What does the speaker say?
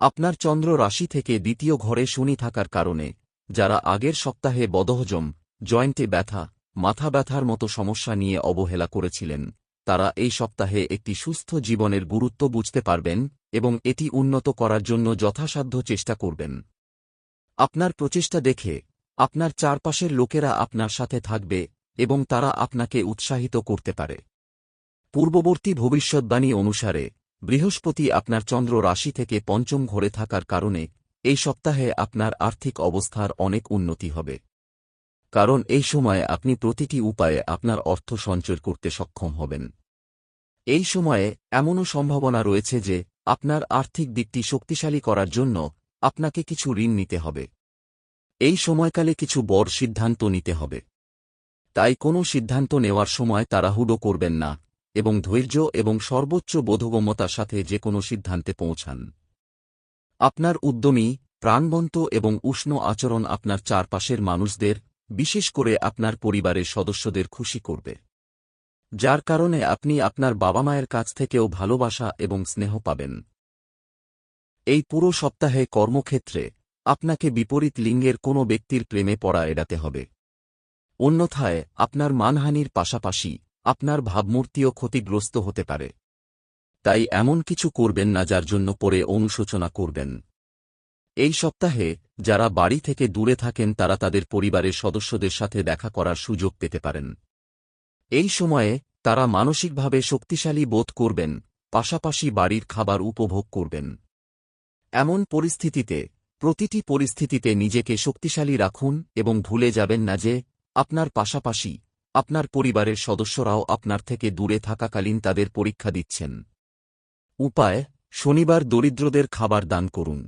আপনার চন্দ্র রাশি থেকে দ্বিতীয় ঘরে শনি থাকার কারণে, যারা আগের সপ্তাহে বদহজম, জয়েন্টে ব্যথা, মাথা ব্যথার মতো সমস্যা নিয়ে অবহেলা করেছিলেন, তারা এই সপ্তাহে একটি সুস্থ জীবনের গুরুত্ব বুঝতে পারবেন এবং এটি উন্নত করার জন্য যথাসাধ্য চেষ্টা করবেন। আপনার প্রচেষ্টা দেখে, আপনার চারপাশের লোকেরা আপনার সাথে থাকবে এবং তারা আপনাকে উৎসাহিত করতে পারে। পূর্ববর্তী ভবিষ্যৎবাণী অনুসারে বৃহস্পতি আপনার চন্দ্র রাশি থেকে পঞ্চম ঘরে থাকার কারণে এই সপ্তাহে আপনার আর্থিক অবস্থার অনেক উন্নতি হবে। কারণ এই সময়ে আপনি প্রতিটি উপায়ে আপনার অর্থ সঞ্চয় করতে সক্ষম হবেন। এই সময়ে এমনও সম্ভাবনা রয়েছে যে আপনার আর্থিক দিকটি শক্তিশালী করার জন্য আপনাকে কিছু ঋণ নিতে হবে। এই সময়কালে কিছু বড় সিদ্ধান্ত নিতে হবে। তাই কোনো সিদ্ধান্ত নেওয়ার সময় তাড়াহুড়ো করবেন না। এবং ধৈর্য এবং সর্বোচ্চ বোধগম্যতার সাথে যে কোনো সিদ্ধান্তে পৌঁছান। আপনার উদ্যমী, প্রাণবন্ত এবং উষ্ণ আচরণ আপনার চারপাশের মানুষদের, বিশেষ করে আপনার পরিবারের সদস্যদের খুশি করবে। যার কারণে আপনি আপনার বাবা মায়ের কাছ থেকেও ভালোবাসা এবং স্নেহ পাবেন। এই পুরো সপ্তাহে কর্মক্ষেত্রে আপনাকে বিপরীত লিঙ্গের কোনো ব্যক্তির প্রেমে পড়া এড়াতে হবে। অন্যথায় আপনার মানহানির পাশাপাশি আপনার ভাবমূর্তিও ক্ষতিগ্রস্ত হতে পারে। তাই এমন কিছু করবেন না যার জন্য পরে অনুশোচনা করবেন। এই সপ্তাহে, যারা বাড়ি থেকে দূরে থাকেন তারা তাদের পরিবারের সদস্যদের সাথে দেখা করার সুযোগ পেতে পারেন। এই সময়ে, তারা মানসিকভাবে শক্তিশালী বোধ করবেন, পাশাপাশি বাড়ির খাবার উপভোগ করবেন। এমন পরিস্থিতিতে, প্রতিটি পরিস্থিতিতে নিজেকে শক্তিশালী রাখুন এবং ভুলে যাবেন না যে, আপনার পাশাপাশি আপনার পরিবারের সদস্যরাও আপনার থেকে দূরে থাকাকালীন তাদের পরীক্ষা দিচ্ছেন। উপায়, শনিবার দরিদ্রদের খাবার দান করুন।